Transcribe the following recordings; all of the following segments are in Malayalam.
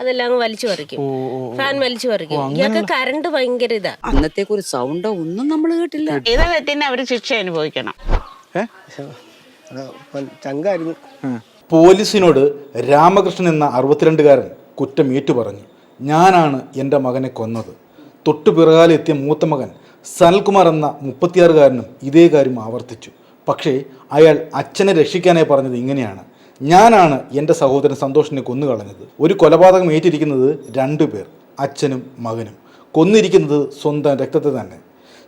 അതെല്ലാം അങ്ങ് വലിച്ചു പറിക്കും. ഫാൻ വലിച്ചു പറിക്കും. ഇയാൾക്ക് കറണ്ട് ഭയങ്കര ഇതാ. അന്നത്തെ ഒരു സൗണ്ടോ ഒന്നും നമ്മൾ കേട്ടില്ല. ചെയ്ത തെറ്റിന് അവർ ശിക്ഷ അനുഭവിക്കണം. ചങ്കായിരുന്നു. പോലീസിനോട് രാമകൃഷ്ണൻ എന്ന അറുപത്തിരണ്ടുകാരൻ കുറ്റം ഏറ്റു പറഞ്ഞു ഞാനാണ് എന്റെ മകനെ കൊന്നത്. തൊട്ടു പിറകാലെത്തിയ മൂത്ത മകൻ സനൽകുമാർ എന്ന മുപ്പത്തിയാറുകാരനും ഇതേ കാര്യം ആവർത്തിച്ചു. പക്ഷേ അയാൾ അച്ഛനെ രക്ഷിക്കാനായി പറഞ്ഞത് ഇങ്ങനെയാണ്. ഞാനാണ് എന്റെ സഹോദരൻ സന്തോഷിനെ കൊന്നുകളഞ്ഞത്. ഒരു കൊലപാതകം ഏറ്റിരിക്കുന്നത് രണ്ടു പേർ അച്ഛനും മകനും. കൊന്നിരിക്കുന്നത് സ്വന്തം രക്തത്തെ തന്നെ.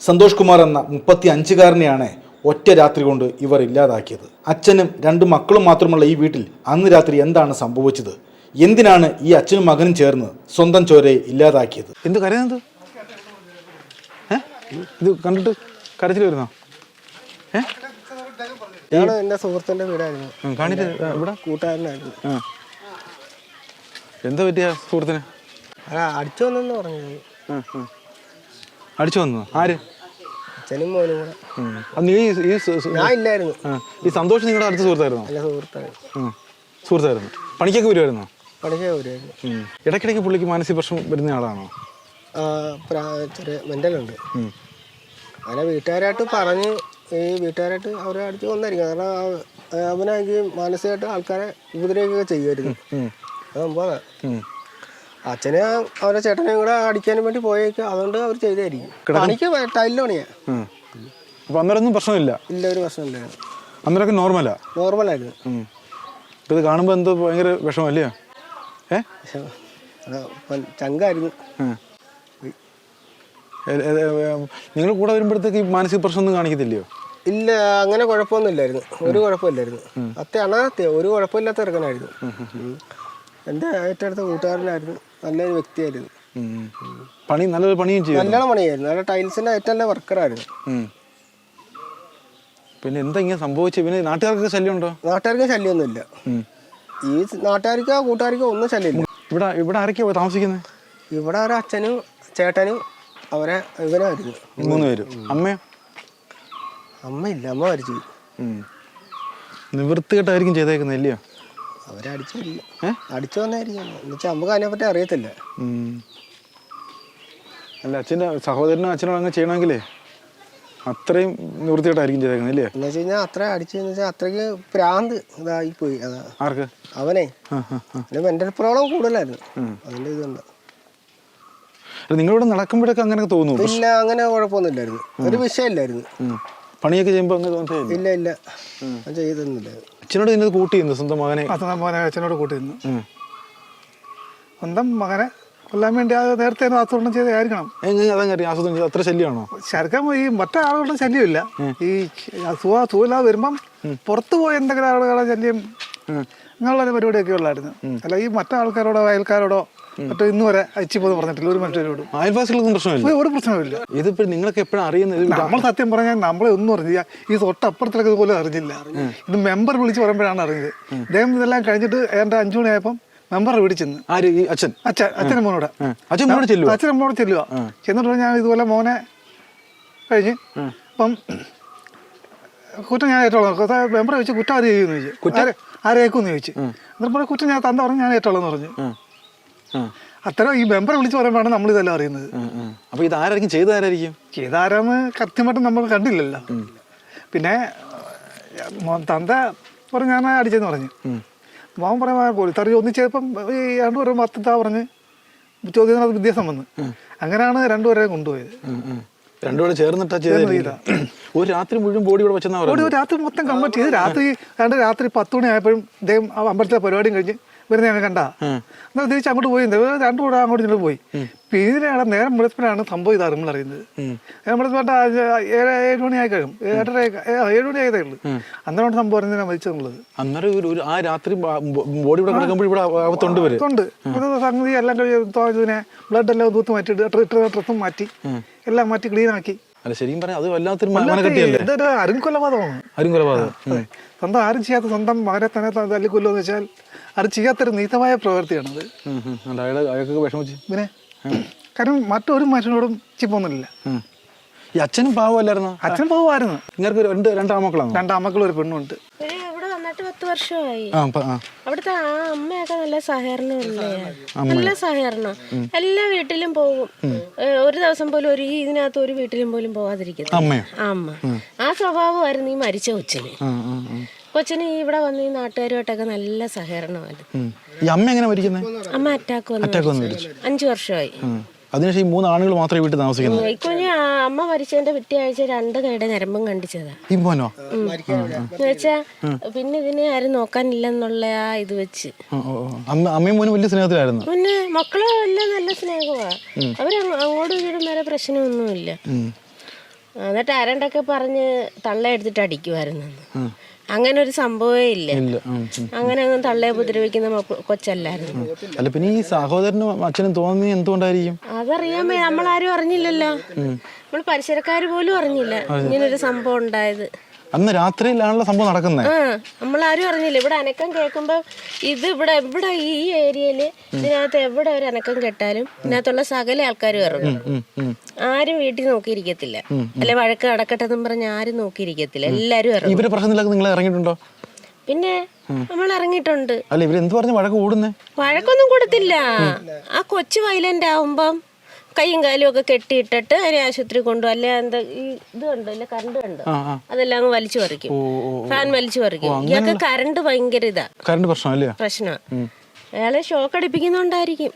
സന്തോഷ് കുമാർ എന്ന മുപ്പത്തി അഞ്ചുകാരനെയാണ് ഒറ്റ രാത്രി കൊണ്ട് ഇവർ ഇല്ലാതാക്കിയത്. അച്ഛനും രണ്ട് മക്കളും മാത്രമുള്ള ഈ വീട്ടിൽ അന്ന് രാത്രി എന്താണ് സംഭവിച്ചത്? എന്തിനാണ് ഈ അച്ഛനും മകനും ചേർന്ന് സ്വന്തം ചോരയെ ഇല്ലാതാക്കിയത്? എന്ത് കരയുന്നത്? ഇത് കണ്ടിട്ട് കരച്ചിൽ വരുന്നോ? ഏ? ഇയാൾ എന്റെ സുഹൃത്തിന്റെ വീടായിരുന്നു. ഉം, കാണിട്ട് ഇവിടെ. കൂട്ടുകാരനായിരുന്നു. ആ. എന്താ പറ്റിയ സുഹൃത്തിന്? അടിച്ചു വന്നെന്ന് പറഞ്ഞത് ആ. അടിച്ചു വന്നു? ആര്? അച്ഛനും മോനും കൂടെ. നീ ഈ- ഞാൻ ഇല്ലായിരുന്നു. ഈ സന്തോഷം നിങ്ങളുടെ അടുത്ത സുഹൃത്തായിരുന്നോ? അല്ല സുഹൃത്തായിരുന്നു. ഉം. സുഹൃത്തായിരുന്നു. പണിക്കൊക്കെ വരുമായിരുന്നോ. ഇടയ്ക്കിടയ്ക്ക് പുള്ളിക്ക് മാനസിക പ്രശ്നം വരുന്ന ആളാണോ? ചെറിയ മെന്റലുണ്ട്. അങ്ങനെ വീട്ടുകാരായിട്ട് പറഞ്ഞ് ഈ വീട്ടുകാരായിട്ട് അവരെ അടുത്ത് വന്നായിരിക്കും കാരണം അവനാണെങ്കിൽ മാനസികമായിട്ട് ആൾക്കാരെ ഉപദ്രവിക്കുകയൊക്കെ ചെയ്യുമായിരുന്നു അതാകുമ്പോ അത് സംഭവമാണ്. അച്ഛനെ അവരെ ചേട്ടനെയും കൂടെ അടിക്കാനും വേണ്ടി പോയേക്ക് അതുകൊണ്ട് അവർ ചെയ്തായിരിക്കും. പണിക്ക് ടൈലിന് പണിയാ. അപ്പൊ അന്നേരമൊന്നും പ്രശ്നമില്ല? ഇല്ല ഒരു പ്രശ്നമില്ല അന്നേരമൊക്കെ നോർമലാ? നോർമലായിരുന്നു. ഇത് കാണുമ്പോൾ എന്തോ ഭയങ്കര വിഷമല്ലേ ഏ? ചങ്കായിരുന്നു. നിങ്ങൾ കൂടെ വരുമ്പോഴത്തേക്ക് ഈ മാനസിക പ്രശ്നമൊന്നും കാണിക്കത്തില്ലയോ? ഇല്ല അങ്ങനെ കുഴപ്പമൊന്നും ഇല്ലായിരുന്നു ഒരു കുഴപ്പമില്ലായിരുന്നു. അത്യ ഒരു കുഴപ്പമില്ലാത്ത ഇറക്കനായിരുന്നു എന്റെ ഏറ്റവും അടുത്ത കൂട്ടുകാരനായിരുന്നു. നല്ലൊരു വ്യക്തിയായിരുന്നു. പണി നല്ലൊരു പണിയും ചെയ്യും നല്ലോണം പണിയായിരുന്നു. നല്ല ടൈൽസിന്റെ ഏറ്റവും നല്ല വർക്കറായിരുന്നു. പിന്നെ എന്താ ഇങ്ങനെ സംഭവിച്ചു പിന്നെ നാട്ടുകാർക്ക് ശല്യം ഉണ്ടോ നാട്ടുകാർക്ക് ശല്യമൊന്നുമില്ല. ഈ നാട്ടുകാർക്കോ കൂട്ടുകാർക്കോ ഒന്നും ശല്യമില്ല. ഇവിടെ ഇവിടെ ആരൊക്കെയാ താമസിക്കുന്നത്? ഇവിടെ ഒരു അച്ഛനും ചേട്ടനും അവരെ ഇവനായിരുന്നു മൂന്ന് പേരും അമ്മയോ? അമ്മയില്ല അമ്മ മരിച്ചു. നിവൃത്തികെട്ടായിരിക്കും ചെയ്തേക്കുന്നത് ഇല്ലയോ? അവരെ അടിച്ചില്ല? അടിച്ചു വന്നായിരിക്കും. എന്നുവെച്ചാൽ നമുക്ക് അതിനെപ്പറ്റി അറിയത്തില്ല. അല്ല അച്ഛന്റെ സഹോദരനും അച്ഛനും അങ്ങനെ ചെയ്യണമെങ്കിലേ അത്രയും നിവൃത്തിയായിട്ടായിരിക്കും ചെയ്തേക്കുന്നത് ഇല്ലേ എന്ന് വെച്ച് കഴിഞ്ഞാൽ അത്ര അടിച്ചെന്ന് വെച്ചാൽ അത്രയ്ക്ക് പ്രാന്ത് ഇതായി പോയി അതാ ആർക്ക്? അവനെ. മെന്റൽ പ്രോബ്ലം കൂടുതലായിരുന്നു. അതിന്റെ ഇതുണ്ട്. നിങ്ങളിവിടെ നടക്കുമ്പോഴൊക്കെ അങ്ങനെ തോന്നുന്നു ഇല്ല അങ്ങനെ കുഴപ്പമൊന്നുമില്ലായിരുന്നു. ഒരു വിഷയമില്ലായിരുന്നു. പണിയൊക്കെ ചെയ്യുമ്പോൾ അങ്ങനെ തോന്നില്ല ഇല്ല ഇല്ല. ഞാൻ ചെയ്തൊന്നുമില്ല അച്ഛനോട് ഇന്നത് കൂട്ടിയിരുന്നു? സ്വന്തം മകനെ? സ്വന്തം മോനെ അച്ഛനോട് കൂട്ടിയിരുന്നു. സ്വന്തം മകനെ കൊല്ലാൻ വേണ്ടി അത് നേരത്തെ ആസൂത്രണം ചെയ്തായിരിക്കണം ആസൂത്രണം അത്ര ശല്യമാണോ? ശരിക്കും ഈ മറ്റേ ആളുകളുടെ ശല്യമില്ല ഈ സുഖ സുഖമില്ലാതെ വരുമ്പം പുറത്തു പോയി എന്തെങ്കിലും ആളുകളുടെ ശല്യം അങ്ങനെയുള്ള പരിപാടിയൊക്കെ ഉള്ളായിരുന്നു. അല്ല ഈ മറ്റേ ആൾക്കാരോടോ അയൽക്കാരോടോ മറ്റോ ഇന്ന് വരെ അയച്ചു പോന്ന് പറഞ്ഞിട്ടില്ല. ഒരു മനുഷ്യരോടും അയൽവാസികളൊന്നും പ്രശ്നമില്ല. ഒരു പ്രശ്നമില്ല ഇതിപ്പോ നിങ്ങൾക്ക് എപ്പോഴും അറിയുന്നത് നമ്മൾ സത്യം പറഞ്ഞാൽ നമ്മളെ ഒന്നും അറിഞ്ഞില്ല. ഈ തൊട്ടപ്പുറത്തിലൊക്കെ ഇതുപോലെ അറിഞ്ഞില്ല. ഇത് മെമ്പർ വിളിച്ച് പറയുമ്പോഴാണ് അറിഞ്ഞത്. അദ്ദേഹം ഇതെല്ലാം കഴിഞ്ഞിട്ട് ഏതാണ്ട് അഞ്ചു മണിയായപ്പം മെമ്പർ വിളിച്ചെന്ന് ആര്? അച്ഛൻ? അച്ഛൻ അച്ഛനും മോനോട്. അച്ഛനോട് അച്ഛൻ മോനോട് ചെല്ലുവോ? അച്ഛനും മോനോട് ചെല്ലുക ചെന്നിട്ട് ഞാൻ ഇതുപോലെ മോനെ കഴിഞ്ഞ് അപ്പം കുറ്റം ഞാൻ ഏറ്റോളാം മെമ്പർ ചോദിച്ചു കുറ്റം ആര് ചെയ്യുമെന്ന് ചോദിച്ചു. ആരെ ആരേക്കും ചോദിച്ചു. എന്നിട്ട് കുറ്റം ഞാൻ തന്ത പറഞ്ഞു ഞാൻ ഏറ്റോളാം എന്ന് പറഞ്ഞു. അത്തരം ഈ മെമ്പർ വിളിച്ചു പറയുമ്പോഴാണ് നമ്മൾ ഇതെല്ലാം അറിയുന്നത്. അപ്പൊ ഇത് ആരായിരിക്കും? ചെയ്ത ആരായിരിക്കും? ചെയ്താരാന്ന് കൃത്യമായിട്ട് നമ്മൾ കണ്ടില്ലല്ലോ. പിന്നെ തന്ത പറഞ്ഞു ഞാൻ അടിച്ചെന്ന് പറഞ്ഞു. മോൻ പറയാൻ പോലീസ് ഒന്നിച്ചപ്പം ഈ രണ്ടുപേരും പത്താ പറഞ്ഞ്. ചോദ്യം വിദ്യാസം വന്ന്. അങ്ങനെയാണ് രണ്ടുപേരെയും കൊണ്ടുപോയത്. രണ്ടുപേരും ചേർന്നിട്ടാ ചെയ്ത. ഒരു രാത്രി മുഴുവൻ ബോഡി ഇവിടെ വെച്ചെന്നാ ഒരു രാത്രി മൊത്തം കംപ്ലീറ്റ് ചെയ്ത് രാത്രി രണ്ട് രാത്രി പത്ത് മണി ആയപ്പോഴും ഇദ്ദേഹം അമ്പലത്തിലെ പരിപാടിയും കഴിഞ്ഞ് വരുന്ന ഞങ്ങൾ കണ്ടാ എന്നാൽ തിരിച്ച് അങ്ങോട്ട് പോയി രണ്ടു കൂടെ അങ്ങോട്ട് ഇങ്ങോട്ട് പോയി. പിന്നീടാണ് നേരം വെളുപ്പിനാണ് സംഭവം ഇത് നമ്മൾ അറിയുന്നത്. നേരം വെളുപ്പിട്ട് ഏഴ് ഏഴ് മണി ആയി കഴിയും. ഏഴര ഏഴ് മണി ആയതേ ഉള്ളൂ. അന്നേരം സംഭവം അറിഞ്ഞാൽ മരിച്ചെന്നുള്ളത് അന്നേരം ആ രാത്രി ബോഡി ഇവിടെ കിടക്കുമ്പോൾ ഇവിടെ വരും. സംഗതി എല്ലാം കഴിഞ്ഞ് ഇതിനെ ബ്ലഡ് എല്ലാം തൂത്ത് മാറ്റി ഡ്രസ്സും മാറ്റി. എല്ലാം മാറ്റി ക്ലീൻ ആക്കി അല്ല ശരിക്കും പറഞ്ഞാൽ അത് വല്ലാത്തൊരു മനക്കെട്ടിയല്ലേ? ഇതൊരു അരുംകൊലപാതകമാണ്. സ്വന്തം ആരും ചെയ്യാത്ത സ്വന്തം മകനെ തന്നെ തല്ലിക്കൊല്ലോ എന്ന് വെച്ചാൽ അത് ചെയ്യാത്തൊരു നീതമായ പ്രവൃത്തിയാണത് അത്. അയാൾക്ക് വിഷമിച്ച്? പിന്നെ കാരണം മറ്റൊരു മനുഷ്യനോടും ചിപ്പൊന്നുമില്ല. ഈ അച്ഛനും പാവമല്ലായിരുന്നു അച്ഛൻ പാവമായിരുന്നു. നിങ്ങൾക്ക് രണ്ട് രണ്ടാമക്കളാണ് രണ്ടാമക്കളും ഒരു പെണ്ണുണ്ട് വന്നിട്ട് പത്ത് വർഷമായി. അവിടുത്തെ ആ അമ്മയൊക്കെ നല്ല സഹകരണമല്ലേ നല്ല സഹകരണം. എല്ലാ വീട്ടിലും പോകും. ഒരു ദിവസം പോലും ഒരു ഇതിനകത്ത് ഒരു വീട്ടിലും പോലും പോവാതിരിക്കുന്നത് അമ്മ. ആ സ്വഭാവമായിരുന്നു ഈ മരിച്ച കൊച്ചിന്. കൊച്ചിന് ഇവിടെ വന്ന് ഈ നാട്ടുകാരുമായിട്ടൊക്കെ നല്ല സഹകരണമായിരുന്നു. അമ്മ എങ്ങനെ അമ്മ അറ്റാക്ക് വന്നു. അഞ്ചു വർഷമായി. അതിനുശേഷം ഈ മൂന്ന് ആണുങ്ങൾ മാത്രമേ വീട്ടിൽ താമസിക്കുന്നത്. ഇക്കുഞ്ഞ് അമ്മ മരിച്ചതിന്റെ പിറ്റേ ആഴ്ച രണ്ട് കൈയുടെ ഞരമ്പും കണ്ടിച്ചതാ. ഈ മോനോ? എന്നുവെച്ചാ പിന്നെ ഇതിനെ ആരും നോക്കാനില്ലെന്നുള്ള ആ ഇത് വെച്ച്. അമ്മയും മോനും വലിയ സ്നേഹത്തിലായിരുന്നു. പിന്നെ മക്കളും എല്ലാം നല്ല സ്നേഹമാ അവർ അങ്ങ് അങ്ങോട്ടും ഇങ്ങോട്ടും വരെ പ്രശ്നമൊന്നുമില്ല. എന്നിട്ട് ആരണ്ടൊക്കെ പറഞ്ഞ് തള്ള എടുത്തിട്ട് അടിക്കുമായിരുന്നു അങ്ങനെ ഒരു സംഭവമേ ഇല്ല. അങ്ങനെ അങ്ങ് തള്ളയെ ഉപദ്രവിക്കുന്ന കൊച്ചല്ലായിരുന്നു. അല്ല പിന്നെ ഈ സഹോദരനും അച്ഛനും തോന്നി എന്തുകൊണ്ടായിരിക്കും? അതറിയാൻ. നമ്മളാരും അറിഞ്ഞില്ലല്ലോ. നമ്മൾ പരിസരക്കാര് പോലും അറിഞ്ഞില്ല. ഇങ്ങനൊരു സംഭവം ഉണ്ടായത്. അന്ന് രാത്രിയിലാണല്ലോ സംഭവം നടക്കുന്നത് നമ്മൾ ആരും അറിഞ്ഞില്ല. ഇവിടെ അനക്കം കേൾക്കുമ്പോ ഇത് ഇവിടെ എവിടെ ഈ ഏരിയയിൽ ഇതിനകത്ത് എവിടെ ഒരു അനക്കം കേട്ടാലും ഇതിനകത്തുള്ള സകല ആൾക്കാരും ഇറങ്ങും. ആരും വീട്ടിൽ നോക്കിയിരിക്കത്തില്ല. അല്ലെ വഴക്ക് അടക്കട്ടെന്നും പറഞ്ഞ് ആരും നോക്കിയിരിക്കത്തില്ല. എല്ലാരും ഇറങ്ങും. ഇവർ പ്രശ്നത്തിലൊക്കെ നിങ്ങൾ ഇറങ്ങിയിട്ടുണ്ടോ? പിന്നെ നമ്മൾ ഇറങ്ങിയിട്ടുണ്ട്. അല്ല ഇവർ എന്ത് പറഞ്ഞ് വഴക്ക് കൂടുന്നേ? വഴക്കൊന്നും കൊടുത്തില്ല. ആ കൊച്ചു വയലന്റ് ആവുമ്പം കൈയും കാലും ഒക്കെ കെട്ടിയിട്ടിട്ട് അതിനെ ആശുപത്രി കൊണ്ടു അല്ലെ എന്താ ഈ ഇത് കണ്ടോ അല്ലെ കറണ്ട് കണ്ടോ? അതെല്ലാം അങ്ങ് വലിച്ചു പറിക്കും. ഫാൻ വലിച്ചു പറിക്കും. ഇയാൾക്ക് കറണ്ട് ഭയങ്കര ഇതാ. കറണ്ട് പ്രശ്നമല്ലേ പ്രശ്നമാണ് അയാളെ ഷോക്ക് അടിപ്പിക്കുന്നോണ്ടായിരിക്കും.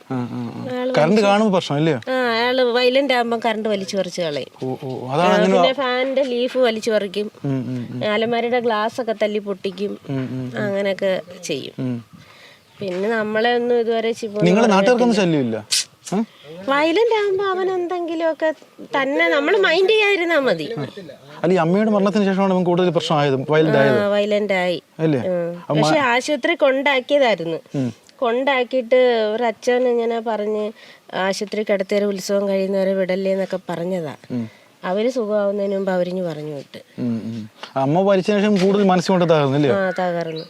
കറണ്ട് കാണുമ്പോ പ്രശ്നമല്ലേ ആ അയാൾ വയലന്റ് ആകുമ്പോ കറണ്ട് വലിച്ചു പറിച്ച് കളയും. പിന്നെ ഫാനിന്റെ ലീഫ് വലിച്ചു പറിക്കും. ആലമാരയുടെ ഗ്ലാസ് ഒക്കെ തല്ലി പൊട്ടിക്കും. അങ്ങനെയൊക്കെ ചെയ്യും. പിന്നെ നമ്മളെ ഒന്നും ഇതുവരെ നിങ്ങൾ നാട്ടുകാർക്കൊന്നും ശല്യമില്ല? വയലന്റ് ആകുമ്പോ അവൻ എന്തെങ്കിലുമൊക്കെ തന്നെ നമ്മൾ മൈൻഡ് ചെയ്യാതിരുന്നാ മതി. അല്ല ഈ അമ്മയുടെ മരണത്തിന് ശേഷമാണ് അവൻ കൂടുതൽ പ്രശ്നമായത് വയലന്റ് ആയത്. വയലന്റ് ആയി. അല്ലേ. പക്ഷെ ആശുപത്രി കൊണ്ടാക്കിയതായിരുന്നു. കൊണ്ടാക്കിയിട്ട് ഒരു അച്ഛൻ ഇങ്ങനെ പറഞ്ഞ് ആശുപത്രി കിടത്തിയൊരു ഉത്സവം കഴിയുന്നവരെ വിടല്ലേ എന്നൊക്കെ പറഞ്ഞതാ. അവർ സുഖമാവുന്നതിന് മുമ്പ് അവരിഞ്ഞ് പറഞ്ഞു വിട്ട്. അമ്മ മരിച്ചതിന് ശേഷം കൂടുതൽ മനസ്സുകൊണ്ട് തകർന്നില്ലേ? തകർന്നു.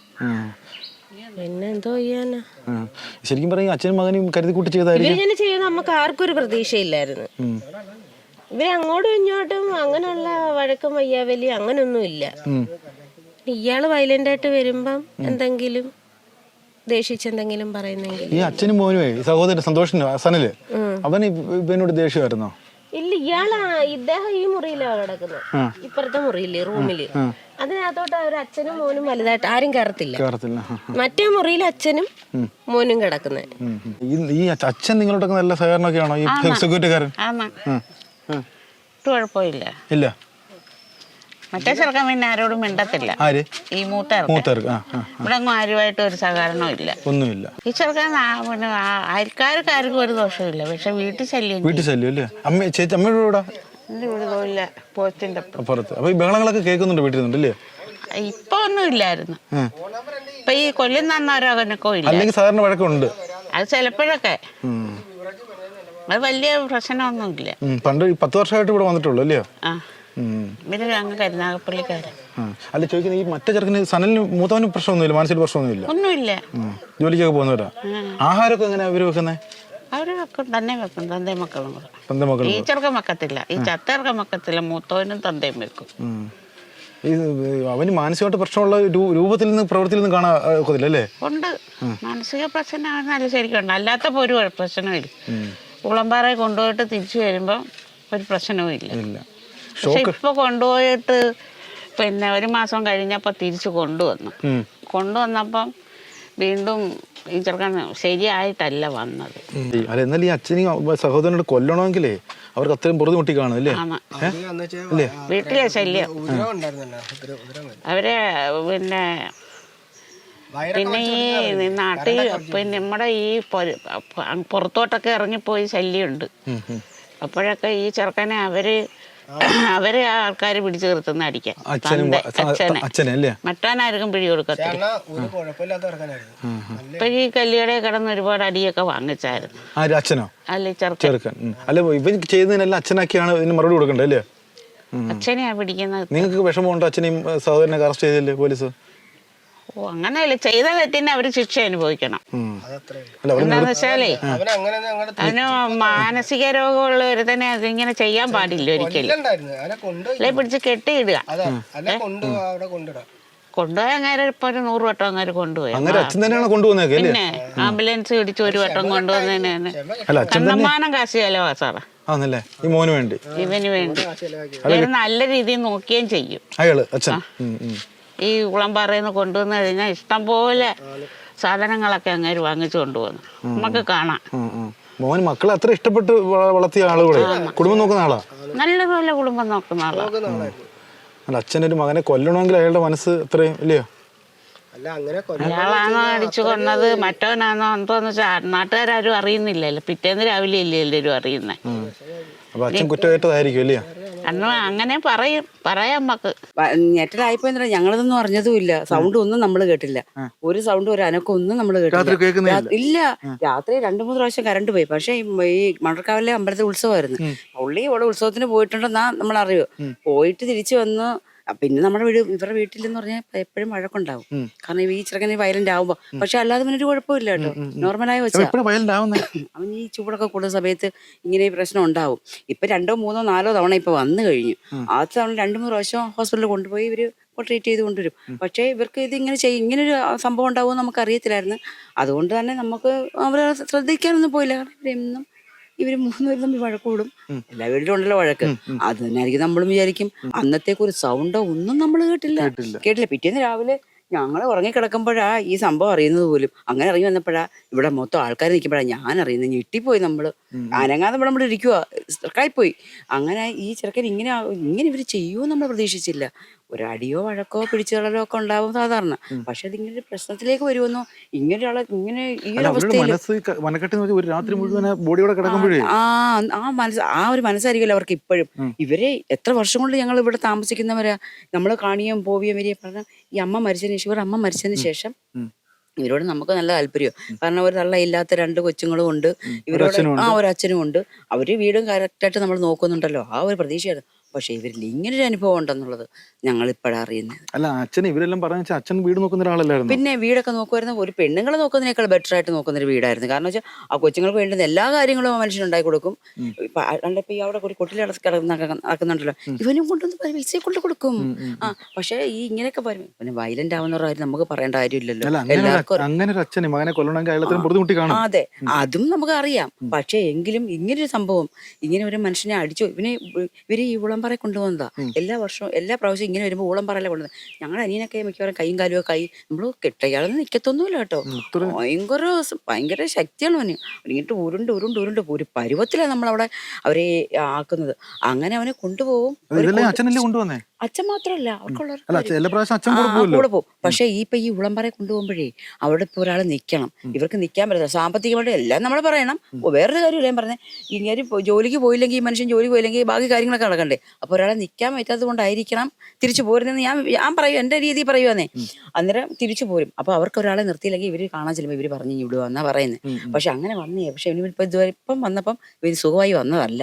പിന്നെ എന്തോ ചെയ്യാനാ ശരിക്കും പറയും അച്ഛനും മകനും കരുതി കൂട്ടി ചെയ്തായിരിക്കും ഇവരിങ്ങനെ ചെയ്യുന്ന നമുക്ക് ആർക്കും ഒരു പ്രതീക്ഷയില്ലായിരുന്നു ഇവർ അങ്ങോട്ടും ഇങ്ങോട്ടും അങ്ങനെയുള്ള വഴക്കം വയ്യാവലി അങ്ങനൊന്നും ഇല്ല ഇയാൾ വയലന്റ് ആയിട്ട് വരുമ്പം എന്തെങ്കിലും ദേഷിച്ചെന്തെങ്കിലും പറയുന്നെങ്കിൽ. ഈ അച്ഛനും മോനുമേ ഈ സഹോദരൻ സന്തോഷം സനൽ അവന് ഇവനോട് ദേഷ്യമായിരുന്നോ? ഇല്ല ഇയാളാ ഇദ്ദേഹം ഈ മുറിയിലാ കിടക്കുന്നത് ഇപ്പുറത്തെ മുറിയില്ലേ റൂമിൽ. അതിനകത്തോട്ട് ഒരു അച്ഛനും മോനും വലുതായിട്ട് ആരും കയറത്തില്ല. കേറത്തില്ല മറ്റേ മുറിയിൽ അച്ഛനും മോനും കിടക്കുന്നത്. ഈ- ഈ അച്ഛൻ നിങ്ങളോടൊക്കെ നല്ല സഹകരണമൊക്കെയാണോ? ഈ സെക്യൂരിറ്റിക്കാരൻ ആമാ. കുഴപ്പമില്ല. ഇല്ല. മറ്റേ ചെറുക്കൻ പിന്നെ ആരോടും മിണ്ടത്തില്ല. ആര്? ഈ മൂത്ത ചെറുക്കൻ. ആ ആ ഇവിടെ അങ്ങും ആരുമായിട്ട് ഒരു സഹകരണവും ഇല്ല ഒന്നുമില്ല. ഈ ചെറുക്കൻ ആ- പിന്നെ ആ- അയൽക്കാർക്ക് ആർക്കും ഒരു ദോഷമില്ല പക്ഷെ വീട്ടിൽ ശല്യം വീട്ടിൽ ശല്യം അല്ലേ അമ്മ ചേച്ചി അമ്മയുടെ കൂടെ അപ്പുറത്ത്. അപ്പൊ ഈ ബഹളങ്ങളൊക്കെ കേൾക്കുന്നുണ്ട് വീട്ടിൽ നിന്നുണ്ട് അല്ലേ ഇപ്പൊ ഒന്നും ഇല്ലായിരുന്നു. ഇപ്പൊ ഈ കൊല്ലുന്നവരൊക്കെ ഇല്ല. അല്ലെങ്കിൽ സാധാരണ വഴക്കമുണ്ട് അത് ചിലപ്പോഴൊക്കെ. അത് വലിയ പ്രശ്നമൊന്നുമില്ല. പണ്ട് പത്ത് വർഷമായിട്ട് ഇവിടെ വന്നിട്ടുള്ളൂ അല്ലയോ. ഇവർ അല്ല ചോദിക്കുന്നത് ഈ മറ്റേ ചെറുക്കിന് സനലിന് മൂത്തവന് പ്രശ്നമൊന്നുമില്ല മാനസിക പ്രശ്നമൊന്നുമില്ല? ഒന്നുമില്ല. ജോലിക്കൊക്കെ പോകുന്നവരാ? ആഹാരമൊക്കെ എങ്ങനെയാ അവർ വെക്കുന്നത് അവർ വെക്കും തന്നെ വെക്കും തന്തേ മക്കളും മക്കൾ ഈ ചെറുക്കൻ വെക്കത്തില്ല ഈ ചത്തേർക്കം വെക്കത്തില്ല മൂത്തവനും തന്തയും വെക്കും. ഈ അവന് മാനസികമായിട്ട് പ്രശ്നമുള്ള രൂപത്തിൽ നിന്ന് പ്രവൃത്തിയിൽ നിന്ന് കാണാൻ ഒക്കത്തില്ല അല്ലേ? ഉണ്ട്. മാനസിക പ്രശ്നം നല്ല ശരിക്കുണ്ട് അല്ലാത്തപ്പോ ഒരു പ്രശ്നമില്ല പ്രശ്നവും കൊണ്ടുപോയിട്ട് തിരിച്ചു വരുമ്പോ ഒരു പ്രശ്നവും ഇല്ല. പക്ഷെ ഇപ്പൊ കൊണ്ടുപോയിട്ട് പിന്നെ ഒരു മാസം കഴിഞ്ഞപ്പോ തിരിച്ചു കൊണ്ടുവന്നു. കൊണ്ടുവന്നപ്പം വീണ്ടും ഈ ചെറുക്കൻ ശരിയായിട്ടല്ല വന്നത്. അല്ല എന്നാൽ ഈ അച്ഛനും സഹോദരനോട് കൊല്ലണമെങ്കിലേ അവർക്ക് അത്രയും പുറത്ത് മുട്ടി കാണും അല്ലേ? വീട്ടിലെ ശല്യം. അവരെ പിന്നെ പിന്നെ ഈ നാട്ടിൽ പിന്നെ നമ്മുടെ ഈ പുറത്തോട്ടൊക്കെ ഇറങ്ങിപ്പോയി ശല്യമുണ്ട്. അപ്പോഴൊക്കെ ഈ ചെറുക്കനെ അവർ അവരെ ആൾക്കാർ പിടിച്ചു നിർത്തുന്ന അടിക്കാൻ. അച്ഛനെ അച്ഛനെ. അല്ലേ? മറ്റാനാർക്കും പിടി കൊടുക്കത്തില്ല. ഇപ്പൊ ഈ കല്ലിയുടെ കിടന്ന് ഒരുപാട് അടിയൊക്കെ വാങ്ങിച്ചായിരുന്നു. ആര് അച്ഛനോ? അല്ല ഈ ചെറുക്കൻ. ചെറുക്കൻ അല്ല ഇവൻ അച്ഛനാക്കിയാണ് ഇതിന് മറുപടി കൊടുക്കണ്ടേ അല്ലേ? അച്ഛനെയാ പിടിക്കുന്നത്. നിങ്ങൾക്ക് വിഷമമുണ്ടോ അച്ഛനെയും സഹോദരനെ അറസ്റ്റ് ചെയ്തില്ലേ പോലീസ്? ഓ അങ്ങനെയല്ല. ചെയ്ത തെറ്റിന് അവർ ശിക്ഷ അനുഭവിക്കണം. അതത്രേ അല്ല അവർ എന്താന്ന് വെച്ചാലേ അതിന് മാനസിക രോഗമുള്ള ഒരുത്തനെ അതിങ്ങനെ ചെയ്യാൻ പാടില്ല ഒരിക്കലും. ഉണ്ടായിരുന്നു അവനെ കൊണ്ടുപോയി. അല്ലെ പിടിച്ച് കെട്ടിയിടുക. കൊണ്ടുപോയ അല്ലെ കൊണ്ടു അവിടെ കൊണ്ടിടാം കൊണ്ടുപോയി അങ്ങനെ ഇപ്പൊ ഒരു നൂറ് വട്ടം അങ്ങനെ കൊണ്ടുപോയി അച്ഛൻ തന്നെയാണ് കൊണ്ടുപോകുന്നതൊക്കെ അല്ലേ? പിന്നെ ആംബുലൻസ് പിടിച്ച് ഒരു വട്ടം കൊണ്ടുവന്നതിനാണ് കാശ് ചെലവാ സാറേ? ഈ മോന് വേണ്ടി. ഇവന് വേണ്ടി. നല്ല രീതിയിൽ നോക്കുകയും ചെയ്യും. അയാൾ അച്ഛൻ. ഈ കുളമ്പാറയിൽ നിന്ന് കൊണ്ടുവന്നു കഴിഞ്ഞാൽ ഇഷ്ടം പോലെ സാധനങ്ങളൊക്കെ അങ്ങേര് വാങ്ങിച്ചു കൊണ്ടുപോകുന്നു നമുക്ക് കാണാം. മോൻ. മക്കളെ അത്ര ഇഷ്ടപ്പെട്ട് വള- വളർത്തിയ ആളുകളെ കുടുംബം നോക്കുന്ന ആളാ? നല്ലപോലെ കുടുംബം നോക്കുന്ന ആളാ. അല്ല അച്ഛൻ ഒരു മകനെ കൊല്ലണമെങ്കിൽ അയാളുടെ മനസ്സ് അത്രയും ഇല്ലയോ? അല്ല അങ്ങനെ കൊല്ല അയാളാണോ അടിച്ചു കൊന്നത്? മറ്റവനാണോ എന്തോന്ന് വെച്ചാൽ നാട്ടുകാരും അറിയുന്നില്ലല്ലോ. പിറ്റേന്ന് രാവിലെ ഇല്ലേ എല്ലാവരും അറിയുന്നത് അപ്പൊ അച്ഛൻ കുറ്റമായിട്ടതായിരിക്കും അല്ലയോ അന്ന് അങ്ങനെ പറയും പറയാം നമുക്ക് ഞെട്ടലായിപ്പോ ഞങ്ങളതൊന്നും അറിഞ്ഞതുമില്ല സൗണ്ട് ഒന്നും നമ്മൾ കേട്ടില്ല. ഒരു സൗണ്ട് ഒരു അനക്കം ഒന്നും നമ്മൾ കേട്ടില്ല. ഇല്ല. രാത്രി രണ്ടു മൂന്ന് പ്രാവശ്യം കറണ്ട് പോയി. പക്ഷെ ഈ മണർക്കാവിലെ അമ്പലത്തിൽ ഉത്സവമായിരുന്നു. പുള്ളി ഇവിടെ ഉത്സവത്തിന് പോയിട്ടുണ്ടെന്നാ നമ്മൾ അറിയോ പോയിട്ട് തിരിച്ചു വന്ന് പിന്നെ നമ്മുടെ വീട് ഇവരുടെ വീട്ടിൽ എന്ന് പറഞ്ഞാൽ എപ്പോഴും വഴക്കുണ്ടാവും. കാരണം ഈ ചെറുക്കനെ വയലന്റ് ആവുമ്പോ. പക്ഷെ അല്ലാതെ പിന്നെ ഒരു കുഴപ്പമില്ല കേട്ടോ. നോർമലായി വെച്ചാ. എപ്പോഴും വയലന്റ് ആവുന്നേ. അവൻ ഈ ചൂടൊക്കെ കൂടുന്ന സമയത്ത് ഇങ്ങനെ ഈ പ്രശ്നം ഉണ്ടാവും. ഇപ്പൊ രണ്ടോ മൂന്നോ നാലോ തവണ ഇപ്പൊ വന്നു കഴിഞ്ഞു. ആ തവണ രണ്ടു മൂന്ന് പ്രാവശ്യം ഹോസ്പിറ്റലിൽ കൊണ്ടുപോയി ഇവർ ട്രീറ്റ് ചെയ്ത് കൊണ്ടുവരും. പക്ഷേ ഇവർക്ക് ഇത് ഇങ്ങനെ ചെയ്യും ഇങ്ങനെ ഒരു സംഭവം ഉണ്ടാവുമെന്ന് നമുക്ക് അറിയത്തില്ലായിരുന്നു അതുകൊണ്ട് തന്നെ നമുക്ക് അവരെ ശ്രദ്ധിക്കാനൊന്നും പോയില്ല. കാരണം ഇവരെന്നും ഇവർ മൂന്നുപേരും തമ്മിൽ വഴക്കൂടും എല്ലാ വീട്ടിലും ഉണ്ടല്ലോ വഴക്ക്. അത് തന്നെയായിരിക്കും നമ്മളും വിചാരിക്കും. അന്നത്തേക്ക് ഒരു സൗണ്ടോ ഒന്നും നമ്മൾ കേട്ടില്ല. കേട്ടില്ല. പിറ്റേന്ന് രാവിലെ ഞങ്ങൾ ഉറങ്ങിക്കിടക്കുമ്പോഴാ ഈ സംഭവം അറിയുന്നത് പോലും. അങ്ങനെ ഇറങ്ങി വന്നപ്പോഴാ ഇവിടെ മൊത്തം ആൾക്കാർ നിൽക്കുമ്പോഴാ ഞാൻ അറിയുന്നത് ഞെട്ടിപ്പോയി നമ്മൾ അനങ്ങാതെ നമ്മൾ നമ്മൾ ഇരിക്കുക പോയി അങ്ങനെ ഈ ചെറുക്കൻ ഇങ്ങനെ ഇങ്ങനെ ഇവർ ചെയ്യുമോ നമ്മൾ പ്രതീക്ഷിച്ചില്ല. ഒരു അടിയോ വഴക്കോ പിടിച്ചു കളലോ ഒക്കെ ഉണ്ടാവും സാധാരണ. പക്ഷെ അതിങ്ങനെ ഒരു പ്രശ്നത്തിലേക്ക് വരുമെന്നോ? ഇങ്ങനെ ഒരാളെ ഇങ്ങനെ ഈ ഒരു അവസ്ഥയിൽ മനസ്സ് ഒരു രാത്രി മുഴുവൻ ബോഡിയോടെ കിടക്കുമ്പോഴേ. ആ ആ മനസ്സ് ആ ഒരു മനസ്സായിരിക്കുമല്ലോ അവർക്ക് ഇപ്പോഴും. ഇവരെ എത്ര വർഷം കൊണ്ട് ഞങ്ങൾ ഇവിടെ താമസിക്കുന്നവരാ? നമ്മൾ കാണിയും പോവുകയും വരികയും പറഞ്ഞ ഈ അമ്മ മരിച്ചതിന് ശേഷം ഇവർ അമ്മ മരിച്ചതിന് ശേഷം ഇവരോട് നമുക്ക് നല്ല താല്പര്യം കാരണം ഒരു തള്ളയില്ലാത്ത രണ്ട് കൊച്ചുങ്ങളും ഉണ്ട്. ഇവരോട് ആ ഒരു അച്ഛനും ഉണ്ട്. അവർ വീടും കറക്റ്റായിട്ട് നമ്മൾ നോക്കുന്നുണ്ടല്ലോ. ആ ഒരു പ്രതീക്ഷയാണ് പക്ഷെ ഇവരിൽ ഇങ്ങനെ ഒരു അനുഭവം ഉണ്ടെന്നുള്ളത് ഞങ്ങൾ ഇപ്പോഴാണ് അറിയുന്നത്. അല്ല അച്ഛൻ ഇവരെല്ലാം പറഞ്ഞു വെച്ചാൽ അച്ഛൻ വീട് നോക്കുന്ന ഒരാളല്ലായിരുന്നു? പിന്നെ വീടൊക്കെ നോക്കുമായിരുന്നു ഒരു പെണ്ണുങ്ങളെ നോക്കുന്നതിനേക്കാൾ ബെറ്റർ ആയിട്ട് നോക്കുന്ന ഒരു വീടായിരുന്നു. കാരണം വെച്ചാൽ ആ കൊച്ചുങ്ങൾക്ക് വേണ്ടുന്ന എല്ലാ കാര്യങ്ങളും ആ മനുഷ്യൻ ഉണ്ടാക്കി കൊടുക്കും. ഇപ്പൊ ഈ അവിടെ ഒരു കൊട്ടിൽ നടക്കുന്നുണ്ടല്ലോ. ഇവനും കൊണ്ടുവന്ന് പൈസ കൊണ്ട് കൊടുക്കും. ആ പക്ഷെ ഈ ഇങ്ങനെയൊക്കെ പറയും പിന്നെ വയലന്റ് ആവുന്ന കാര്യം നമുക്ക് പറയേണ്ട കാര്യമില്ലല്ലോ. അങ്ങനെ എല്ലാവർക്കും അങ്ങനെ ഒരു അച്ഛനെ മകനെ കൊല്ലണമെങ്കിൽ അയാളത്തിന് ബുദ്ധിമുട്ടി കാണും. അതെ. അതും നമുക്ക് അറിയാം പക്ഷെ എങ്കിലും ഇങ്ങനൊരു സംഭവം ഇങ്ങനെ ഒരു മനുഷ്യനെ അടിച്ചു ഇവനെ ഇവർ ഈ ഉളംപാറ കൊണ്ടുപോകുന്നതാ. എല്ലാ വർഷവും എല്ലാ പ്രാവശ്യം ഇങ്ങനെ വരുമ്പോൾ ഊളംപാറയിലെ കൊണ്ടുവന്നത് ഞങ്ങളുടെ അനിയനൊക്കെ മിക്കവാറും കൈയും കാലുമൊക്കെ കൈ നമ്മൾ കെട്ടയാളൊന്നും നിക്കത്തൊന്നുമില്ല കേട്ടോ. ഭയങ്കര ഭയങ്കര ശക്തിയാണ് അവന്. ഇങ്ങോട്ട് ഉരുണ്ട് ഉരുണ്ട് ഉരുണ്ട്. ഒരു പരുവത്തിലാണ് നമ്മളവിടെ അവരെ ആക്കുന്നത്. അങ്ങനെ അവനെ കൊണ്ടുപോകും. കൊണ്ടുവന്നേ? അച്ഛൻ മാത്രമല്ല അവർക്കുള്ള പ്രാവശ്യം അച്ഛൻ കൂടെ പോകും പക്ഷെ ഈ ഇപ്പൊ ഈ ഉളംപറയെ കൊണ്ടുപോകുമ്പോഴേ അവിടെ ഇപ്പൊ ഒരാൾ നിക്കണം. ഇവർക്ക് നിക്കാൻ പറ്റില്ല സാമ്പത്തികമായിട്ട് എല്ലാം നമ്മൾ പറയണം. വേറൊരു കാര്യമില്ല ഞാൻ പറഞ്ഞത് ഇങ്ങനെ ജോലിക്ക് പോയില്ലെങ്കിൽ ഈ മനുഷ്യൻ ജോലി പോയില്ലെങ്കിൽ ബാക്കി കാര്യങ്ങളൊക്കെ നടക്കണ്ടേ? അപ്പൊ ഒരാളെ നിക്കാൻ പറ്റാത്തത് കൊണ്ടായിരിക്കണം തിരിച്ചു പോരുന്നെന്ന് ഞാൻ ഞാൻ പറയും എന്റെ രീതി പറയുവാന്നേ. അന്നേരം തിരിച്ചു പോരും. അപ്പൊ അവർക്ക് ഒരാളെ നിർത്തിയില്ലെങ്കിൽ ഇവർ കാണാൻ ചെല്ലുമ്പോൾ ഇവർ പറഞ്ഞു ഇവിടെ വന്നാ പറയുന്നത് പക്ഷെ അങ്ങനെ വന്നേ. പക്ഷെ ഇവന് ഇപ്പൊ ഇതുവരെ ഇപ്പം വന്നപ്പം ഇവർ സുഖമായി വന്നതല്ല.